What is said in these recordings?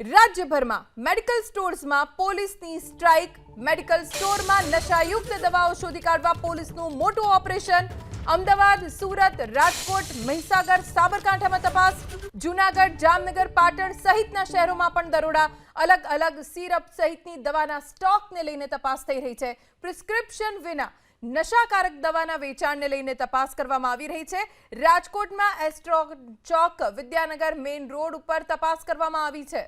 રાજ્યભરમાં મેડિકલ સ્ટોર્સમાં પોલીસની strike medical સ્ટોરમાં નશાયુક્ત દવાઓ શોધી કાઢવા પોલીસનું મોટું ઓપરેશન અમદાવાદ, સુરત, રાજકોટ, મહીસાગર, સાબરકાંઠામાં તપાસ. જૂનાગઢ, જામનગર, પાટણ સહિતના શહેરોમાં પણ દરોડા. અલગ અલગ સિરપ સહિતની દવાના સ્ટોકને લઈને તપાસ થઈ રહી છે. પ્રિસ્ક્રિપ્શન વિના નશાકારક દવાના વેચાણને લઈને તપાસ કરવામાં આવી રહી છે. રાજકોટમાં astro Chowk Vidyanagar main road ઉપર તપાસ કરવામાં આવી છે.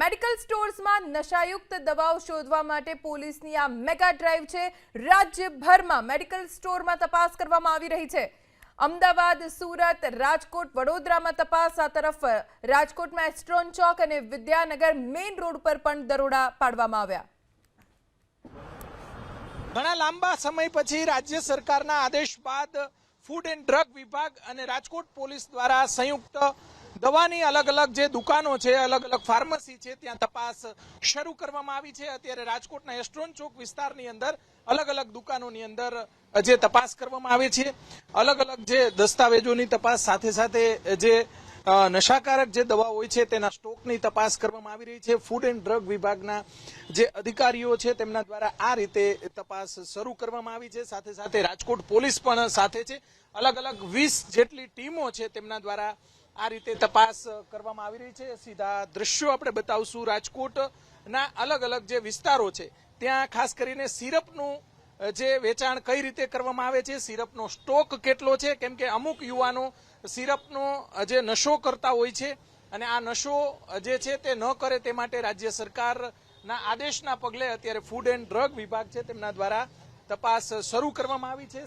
મેડિકલ સ્ટોર્સમાં નશાયુક્ત દવાઓ શોધવા માટે પોલીસની આ મેગા ડ્રાઈવ છે. રાજ્યભરમાં મેડિકલ સ્ટોરમાં તપાસ કરવામાં આવી રહી છે. અમદાવાદ, સુરત, રાજકોટ, વડોદરામાં તપાસ આ તરફ, રાજકોટમાં એસ્ટ્રોન ચોક અને વિદ્યાનગર મેઇન રોડ પર પણ દરોડા પાડવામાં આવ્યા. ઘણા લાંબા સમય પછી રાજ્ય સરકારના આદેશ બાદ ફૂડ એન્ડ ડ્રગ વિભાગ અને રાજકોટ પોલીસ દ્વારા સંયુક્ત દવાની અલગ અલગ જે દુકાનો છે, અલગ અલગ ફાર્મસી છે, ત્યાં તપાસ શરૂ કરવામાં આવી છે. અત્યારે રાજકોટના એસ્ટ્રોન ચોક વિસ્તારની અંદર અલગ અલગ દુકાનોની અંદર જે તપાસ કરવામાં આવે છે. અલગ અલગ જે દસ્તાવેજોની તપાસ સાથે સાથે જે નશાકારક જે દવા હોય છે, તેના સ્ટોકની તપાસ કરવામાં આવી રહી છે. ફૂડ એન્ડ ડ્રગ વિભાગના જે અધિકારીઓ છે, તેમના દ્વારા આ રીતે તપાસ શરૂ કરવામાં આવી છે. સાથે સાથે રાજકોટ પોલીસ પણ સાથે છે. અલગ અલગ વીસ જેટલી ટીમો છે, તેમના દ્વારા આ રીતે તપાસ કરવામાં આવી રહી છે. સીધા દ્રશ્યો આપણે બતાવશું. રાજકોટના અલગ અલગ જે વિસ્તારો છે, ત્યાં ખાસ કરીને સિરપનું જે વેચાણ કઈ રીતે કરવામાં આવે છે, સિરપનો સ્ટોક કેટલો છે, કેમ કે અમુક યુવાનો સિરપનો જે નશો કરતા હોય છે અને આ નશો જે છે તે ન કરે તે માટે રાજ્ય સરકારના આદેશના પગલે અત્યારે ફૂડ એન્ડ ડ્રગ વિભાગ છે, તેમના દ્વારા તપાસ શરૂ કરવામાં આવી છે.